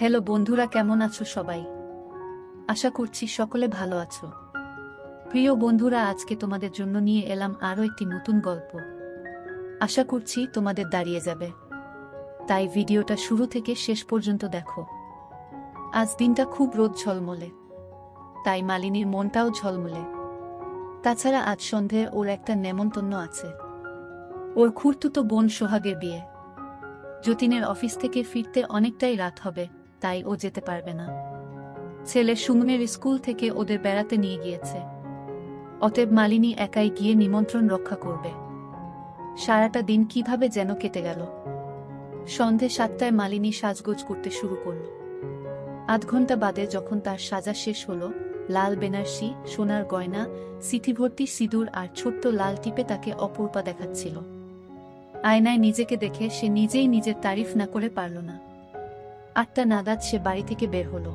Hello বন্ধুরা, কেমন আছো সবাই? আশা করছি সকলে ভালো আছো। প্রিয় বন্ধুরা, আজকে তোমাদের জন্য নিয়ে এলাম আরও একটি নতুন গল্প। আশা করছি তোমাদের দাঁড়িয়ে যাবে। তাই ভিডিওটা শুরু থেকে শেষ পর্যন্ত দেখো। আজ দিনটা খুব রোদ ঝলমলে, তাই মালিনীর মনটাও ঝলমলে। তাছাড়া আজ সন্ধে ওর একটা নেমন্তন্ন আছে। ওর খুঁড়তুতো বোন সোহাগের বিয়ে। যতীনের অফিস থেকে ফিরতে অনেকটাই রাত হবে। তাই ও যেতে পারবে না। ছেলে সুমনের স্কুল থেকে ওদের বেড়াতে নিয়ে গিয়েছে। অতএব মালিনী একাই গিয়ে নিমন্ত্রণ রক্ষা করবে। সারাটা দিন কীভাবে যেন কেটে গেল। সন্ধে সাতটায় মালিনী সাজগোজ করতে শুরু করল। আধ ঘণ্টা বাদে যখন তার সাজা শেষ হলো, লাল বেনারসি, সোনার গয়না সিথিভর্তি সিঁদুর আর ছোট্ট লাল টিপে তাকে অপূর্বা দেখাচ্ছিল। আয়নায় নিজেকে দেখে সে নিজেই নিজের তারিফ না করে পারল না। আটটা নাগাদ সে বাড়ি থেকে বের হলো।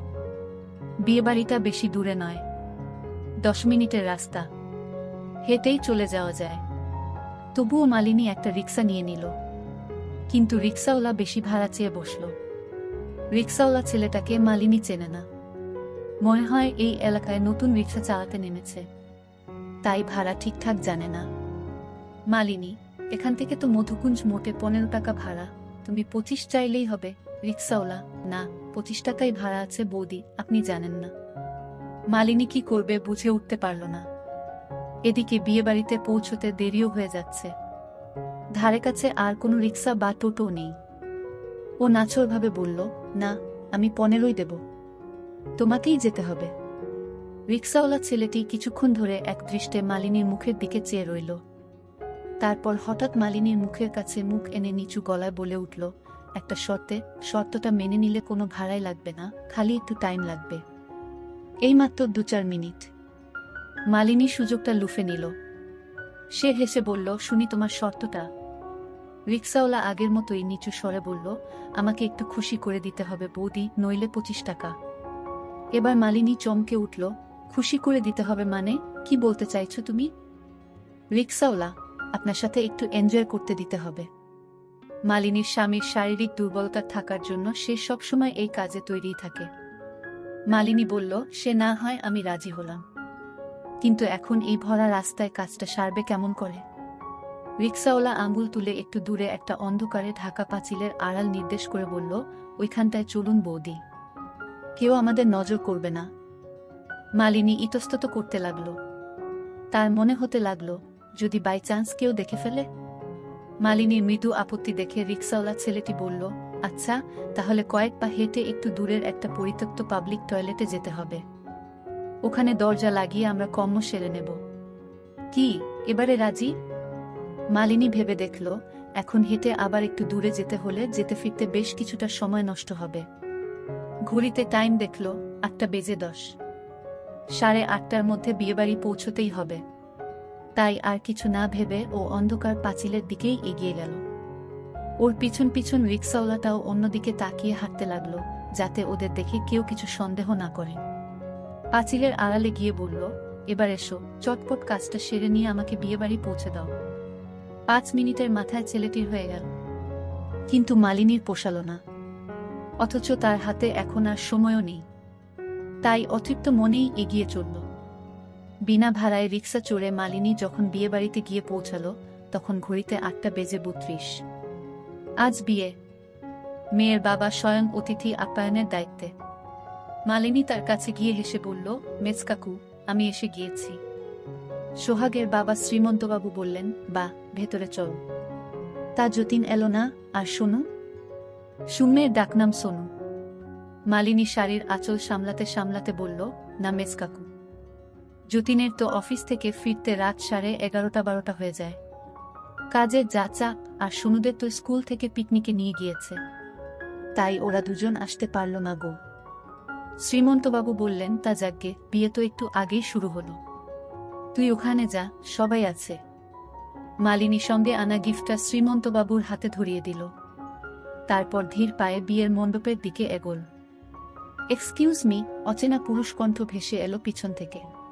বিয়েবাড়িটা বেশি দূরে নয়। দশ মিনিটের রাস্তা। হেঁটেই চলে যাওয়া যায়। তবুও মালিনী একটা রিক্সা নিয়ে নিল। কিন্তু রিক্সাওয়ালা বেশি ভাড়া চেয়ে বসল। রিক্সাওয়ালা ছেলেটাকে মালিনী চেনে না। মনে হয় এই এলাকায় নতুন রিক্সা চালাতে নেমেছে। তাই ভাড়া ঠিকঠাক জানে না। মালিনী, এখান থেকে তো মধুকুঞ্জ মোটে পনেরো টাকা ভাড়া। তুমি পঁচিশ চাইলেই হবে। রিক্সাওয়ালা। না পঁচিশ টাকাই ভাড়া আছে বৌদি, আপনি জানেন না। মালিনী কি করবে বুঝে উঠতে পারল না। এদিকে বিয়ে বাড়িতে পৌঁছতে দেরিও হয়ে যাচ্ছে। ধারে কাছে আর কোনো রিক্সা বা টোটো নেই। ও নাছরভাবে বলল, না, আমি পনেরোই দেব। তোমাকেই যেতে হবে। রিক্সাওয়ালা ছেলেটি কিছুক্ষণ ধরে এক দৃষ্টে মালিনীর মুখের দিকে চেয়ে রইল। তারপর হঠাৎ মালিনীর মুখের কাছে মুখ এনে নিচু গলায় বলে উঠল একটা শর্তে, শর্তটা মেনে নিলে কোনো ভাড়াই লাগবে না, খালি একটু টাইম লাগবে। এইমাত্র দু চার মিনিট। মালিনী সুযোগটা লুফে নিল। সে হেসে বলল, শুনি তোমার শর্তটা। রিক্সাওয়ালা আগের মতোই নিচু স্বরে বলল, আমাকে একটু খুশি করে দিতে হবে বৌদি, নইলে পঁচিশ টাকা। এবার মালিনী চমকে উঠল, খুশি করে দিতে হবে মানে? কি বলতে চাইছো তুমি? রিক্সাওয়ালা, আপনার সাথে একটু এনজয় করতে দিতে হবে। মালিনীর স্বামীর শারীরিক দুর্বলতা থাকার জন্য সে সবসময় এই কাজে তৈরি থাকে। মালিনী বলল, সে না হয় আমি রাজি হলাম। কিন্তু এখন এই ভরা রাস্তায় কাজটা সারবে কেমন করে? রিক্সাওয়ালা আঙ্গুল তুলে একটু দূরে একটা অন্ধকারে ঢাকা পাঁচিলের আড়াল নির্দেশ করে বলল, ওইখানটায় চলুন বৌদি। কেউ আমাদের নজর করবে না। মালিনী ইতস্তত করতে লাগল। তার মনে হতে লাগল, যদি বাই চান্স কেউ দেখে ফেলে মালিনীর মৃদু আপত্তি দেখে রিক্সাওয়ালা ছেলেটি বলল আচ্ছা তাহলে কয়েক পা হেঁটে একটু দূরের একটা পরিত্যক্ত পাবলিক টয়লেটে যেতে হবে। ওখানে দরজা লাগিয়ে আমরা কম্ম সেরে নেব। কি, এবারে রাজি? মালিনী ভেবে দেখল, এখন হেঁটে আবার একটু দূরে যেতে হলে যেতে ফিরতে বেশ কিছুটা সময় নষ্ট হবে। ঘড়িতে টাইম দেখল আটটা বেজে দশ। সাড়ে আটটার মধ্যে বিয়েবাড়ি পৌঁছতেই হবে। তাই আর কিছু না ভেবে ও অন্ধকার পাঁচিলের দিকেই এগিয়ে গেল। ওর পিছন পিছন রিক্সাওয়ালাটাও অন্যদিকে তাকিয়ে হাঁটতে লাগল, যাতে ওদের দেখে কেউ কিছু সন্দেহ না করে। পাঁচিলের আড়ালে গিয়ে বলল, এবার এসো, চটপট কাজটা সেরে নিয়ে আমাকে বিয়েবাড়ি পৌঁছে দাও। পাঁচ মিনিটের মাথায় ছেলেটির হয়ে গেল। কিন্তু মালিনীর পোষাল না। অথচ তার হাতে এখন আর সময়ও নেই। তাই অতৃপ্ত মনেই এগিয়ে চলল। বিনা ভাড়ায় রিক্সা চড়ে মালিনী যখন বিয়েবাড়িতে গিয়ে পৌঁছালো, তখন ঘড়িতে আটটা বেজে বত্রিশ। আজ বিয়ে। মেয়ের বাবা স্বয়ং অতিথি আপ্যায়নের দায়িত্বে। মালিনী তার কাছে গিয়ে হেসে বলল মেজ কাকু, আমি এসে গিয়েছি। সোহাগের বাবা শ্রীমন্তবাবু বললেন বা ভেতরে চল। তা যতীন এলো না, আর শোনো সুমের ডাকনাম সোনু। মালিনী শাড়ির আঁচল সামলাতে সামলাতে বলল, না মেজ কাকু। যতীনের তো অফিস থেকে ফিরতে রাত সাড়ে এগারোটা বারোটা হয়ে যায়। কাজের যা চাপ আর সোনুদের তো স্কুল থেকে পিকনিকে নিয়ে গিয়েছে। তাই ওরা দুজন আসতে পারল না গো। শ্রীমন্তবাবু বললেন, তা যাগ্গে বিয়ে তো একটু আগেই শুরু হলো। তুই ওখানে যা, সবাই আছে। মালিনী সঙ্গে আনা গিফটটা শ্রীমন্তবাবুর হাতে ধরিয়ে দিল। তারপর ধীর পায়ে বিয়ের মণ্ডপের দিকে এগোল। এক্সকিউজ মি, অচেনা পুরুষ কণ্ঠ ভেসে এলো পিছন থেকে।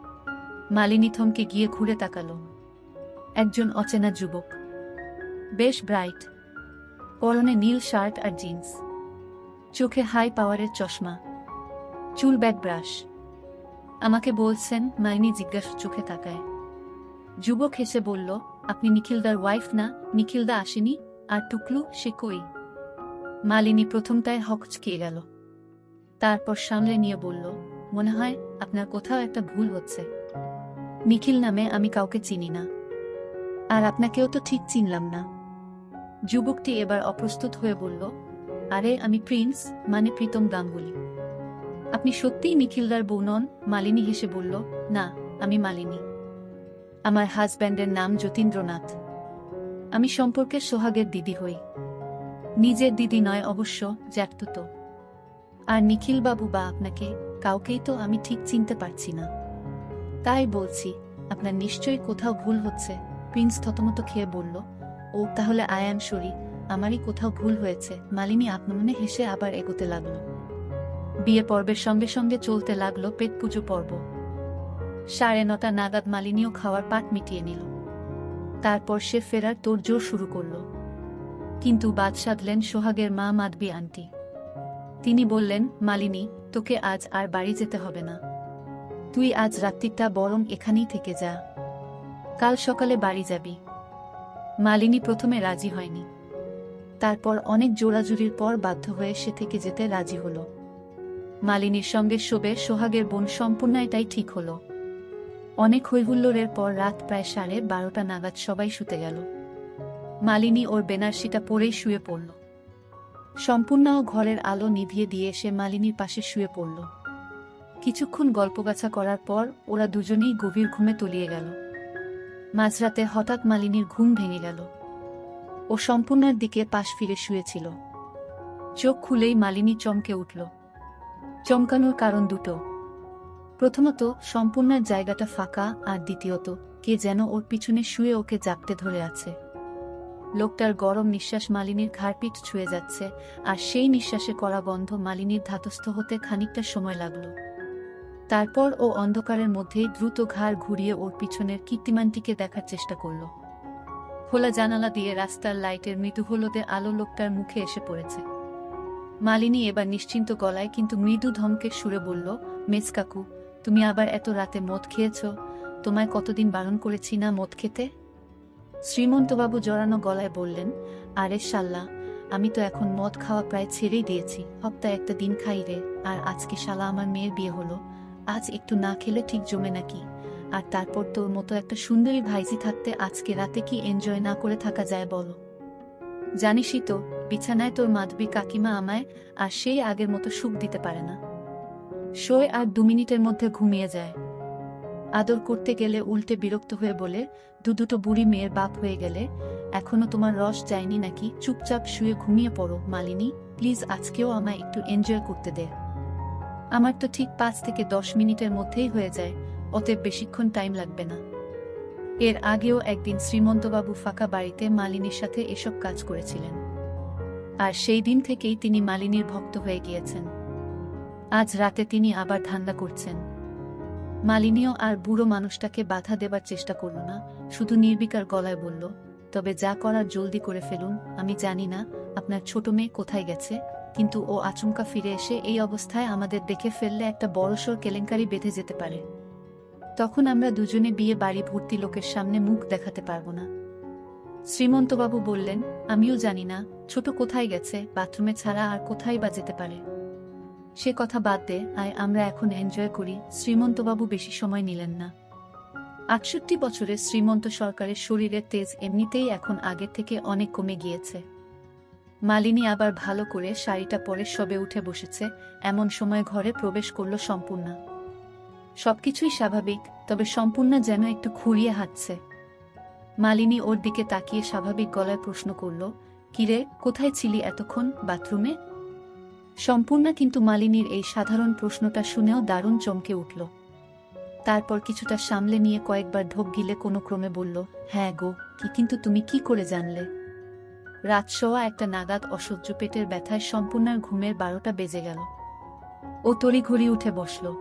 মালিনী থমকে গিয়ে ঘুরে তাকালো। একজন অচেনা যুবক। বেশ ব্রাইট। পরনে নীল শার্ট আর জিন্স। চোখে হাই পাওয়ারের চশমা। চুল ব্যাগ ব্রাশ। আমাকে বলছেন মাইনি জিজ্ঞাসা চোখে তাকায়। যুবক হেসে বলল, আপনি নিখিলদার ওয়াইফ না? নিখিলদা আসেনি? আর টুকলু, সে কই? মালিনী প্রথমটায় হকচকিয়ে গেল। তারপর সামলে নিয়ে বলল, মনে হয় আপনার কোথাও একটা ভুল হচ্ছে। নিখিল নামে আমি কাউকে চিনি না। আর আপনাকেও তো ঠিক চিনলাম না। যুবকটি এবার অপ্রস্তুত হয়ে বলল, আরে, আমি প্রিন্স মানে প্রীতম গাঙ্গুলি। আপনি সত্যিই নিখিলদার বউ নন, মালিনী হেসে বলল, না, আমি মালিনী। আমার হাজব্যান্ডের নাম যতীন্দ্রনাথ। আমি সম্পর্কে সোহাগের দিদি হই। নিজের দিদি নয় অবশ্য, জ্যাঠতুতো। আর নিখিলবাবু বা আপনাকে, কাউকেই তো আমি ঠিক চিনতে পারছি না। তাই বলছি, আপনার নিশ্চয়ই কোথাও ভুল হচ্ছে, প্রিন্স থতমত খেয়ে বলল। ও, তাহলে আই অ্যাম সরি, আমারই কোথাও ভুল হয়েছে, মালিনী আপনমনে হেসে আবার এগোতে লাগল। বিয়ে পর্বের সঙ্গে সঙ্গে চলতে লাগল পেট পুজো পর্ব। সাড়ে নটা নাগাদ মালিনীও খাওয়ার পাট মিটিয়ে নিল। তারপর সে ফেরার তোড়জোড় শুরু করল। কিন্তু বাদ সাধলেন সোহাগের মা মাদবি আন্টি। তিনি বললেন, মালিনী, তোকে আজ আর বাড়ি যেতে হবে না। তুই আজ রাত্রিটা বরং এখানেই থেকে যা। কাল সকালে বাড়ি যাবি। মালিনী প্রথমে রাজি হয়নি। তারপর অনেক জোড়াজুড়ির পর বাধ্য হয়ে সে থেকে যেতে রাজি হল। মালিনীর সঙ্গে শোবে সোহাগের বোন সম্পূর্ণ এটাই ঠিক হল। অনেক হৈহুল্লোড়ের পর রাত প্রায় সাড়ে বারোটা নাগাদ সবাই শুতে গেল। মালিনী ওর বেনারসিটা পরেই শুয়ে পড়ল। সম্পূর্ণও ঘরের আলো নিভিয়ে দিয়ে সে মালিনীর পাশে শুয়ে পড়ল। কিছুক্ষণ গল্পগাছা করার পর ওরা দুজনেই গভীর ঘুমে তলিয়ে গেল। মাঝরাতে হঠাৎ মালিনীর ঘুম ভেঙে গেল। ও সম্পূর্ণের দিকে পাশ ফিরে শুয়েছিল। চোখ খুলেই মালিনী চমকে উঠল। চমকানোর কারণ দুটো। প্রথমত, সম্পূর্ণের জায়গাটা ফাঁকা, আর দ্বিতীয়ত, কে যেন ওর পিছনে শুয়ে ওকে জাপটে ধরে আছে। লোকটার গরম নিঃশ্বাস মালিনীর ঘাড়পিঠ ছুঁয়ে যাচ্ছে, আর সেই নিঃশ্বাসে করা বন্ধ মালিনীর ধাতস্থ হতে খানিকটা সময় লাগল। তারপর ও অন্ধকারের মধ্যেই দ্রুত ঘাড় ঘুরিয়ে ওর পিছনের কীর্তিমানটিকে দেখার চেষ্টা করল। খোলা জানালা দিয়ে রাস্তার লাইটের মৃদু হলদে আলো লোকটার মুখে এসে পড়েছে। মালিনী এবার নিশ্চিন্ত গলায় কিন্তু মৃদু ধমকে সুরে বলল মেজ কাকু, তুমি আবার এত রাতে মদ খেয়েছ? তোমায় কতদিন বারণ করেছি না মদ খেতে? শ্রীমন্তবাবু জড়ানো গলায় বললেন, আরে শাল্লা আমি তো এখন মদ খাওয়া প্রায় ছেড়েই দিয়েছি। হপ্তায় একটা দিন খাই রে, আর আজকে শালা আমার মেয়ের বিয়ে হলো। আজ একটু না খেলে ঠিক জমে নাকি? আর তারপর তোর মতো একটা সুন্দরী ভাইজি থাকতে আজকে রাতে কি এনজয় না করে থাকা যায় বলো? জানিসই তো, বিছানায় তোর মাধবী কাকিমা আমায় আর সেই আগের মতো সুখ দিতে পারে না। শোয় আর দু মিনিটের মধ্যে ঘুমিয়ে যায়। আদর করতে গেলে উল্টে বিরক্ত হয়ে বলে, দু দুটো বুড়ি মেয়ের বাপ হয়ে গেলে, এখনও তোমার রস যায়নি নাকি? চুপচাপ শুয়ে ঘুমিয়ে পড়ো, মালিনী। প্লিজ আজকেও আমায় একটু এনজয় করতে দে। আমার তো ঠিক পাঁচ থেকে দশ মিনিটের মধ্যেই হয়ে যায়, অতএব বেশিক্ষণ টাইম লাগবে না। এর আগেও একদিন শ্রীমন্তবাবু ফাঁকা বাড়িতে মালিনীর সাথে এসব কাজ করেছিলেন। আর সেই দিন থেকেই তিনি মালিনীর ভক্ত হয়ে গিয়েছেন। আজ রাতে তিনি আবার ধান্দা করছেন। মালিনীও আর বুড়ো মানুষটাকে বাধা দেবার চেষ্টা করল না, শুধু নির্বিকার গলায় বলল, তবে যা করার জলদি করে ফেলুন, আমি জানি না আপনার ছোট মেয়ে কোথায় গেছে। কিন্তু ও আচমকা ফিরে এসে এই অবস্থায় আমাদের দেখে ফেললে একটা বড়সড় কেলেঙ্কারি বেঁধে যেতে পারে। তখন আমরা দুজনে বিয়ে বাড়ি ভর্তি লোকের সামনে মুখ দেখাতে পারব না। শ্রীমন্তবাবু বললেন, আমিও জানি না, ছোট কোথায় গেছে, বাথরুমে ছাড়া আর কোথায় বা যেতে পারে। সে কথা বাদ দে, আয়, আমরা এখন এনজয় করি, শ্রীমন্তবাবু বেশি সময় নিলেন না। আটষট্টি বছরের শ্রীমন্ত সরকারের শরীরের তেজ এমনিতেই এখন আগের থেকে অনেক কমে গিয়েছে। মালিনী আবার ভালো করে শাড়িটা পরে সবে উঠে বসেছে, এমন সময় ঘরে প্রবেশ করল সম্পূর্ণা। সবকিছুই স্বাভাবিক, তবে সম্পূর্ণা যেন একটু খুঁড়িয়ে হাঁটছে। মালিনী ওর দিকে তাকিয়ে স্বাভাবিক গলায় প্রশ্ন করল, কিরে, কোথায় ছিলি এতক্ষণ, বাথরুমে? সম্পূর্ণা কিন্তু মালিনীর এই সাধারণ প্রশ্নটা শুনেও দারুণ চমকে উঠল। তারপর কিছুটা সামলে নিয়ে কয়েকবার ঢোক গিলে কোনো ক্রমে বলল হ্যাঁ গো, কি কিন্তু তুমি কি করে জানলে? রাত সোয়া একটা নাগাদ অসহ্য পেটের ব্যথায় সম্পূর্ণার ঘুমের বারোটা বেজে গেল। ও তড়িঘড়ি উঠে বসল।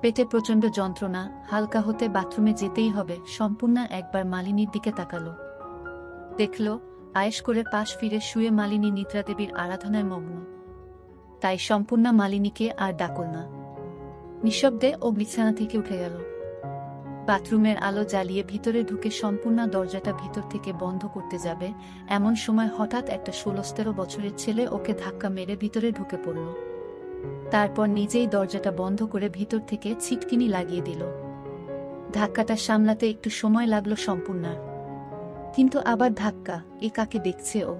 পেটে প্রচণ্ড যন্ত্রণা, হালকা হতে বাথরুমে যেতেই হবে, সম্পূর্ণা একবার মালিনীর দিকে তাকালো। দেখল আয়েস করে পাশ ফিরে শুয়ে মালিনী নিদ্রা দেবীর আরাধনায় মগ্ন। তাই সম্পূর্ণা মালিনীকে আর ডাকল না। নিঃশব্দে ও বিছানা থেকে উঠে গেল। বাথরুমের আলো জ্বালিয়ে ভিতরে ঢুকে সম্পূর্ণ দরজাটা ভিতর থেকে বন্ধ করতে যাবে, এমন সময় হঠাৎ একটা ষোলস্তেরো বছরের ছেলে ওকে ধাক্কা মেরে ভিতরে ঢুকে পড়ল। তারপর নিজেই দরজাটা বন্ধ করে ভিতর থেকে ছিটকিনি লাগিয়ে দিল। ধাক্কাটা সামলাতে একটু সময় লাগল সম্পূর্ণার। কিন্তু আবার ধাক্কা, এ কাকে দেখছে ও?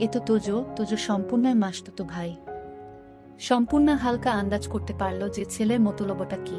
এ তো তোজো তোজো সম্পূর্ণায় মাসতো তো ভাই। সম্পূর্ণ হালকা আন্দাজ করতে পারল যে ছেলের মতলবটা কি।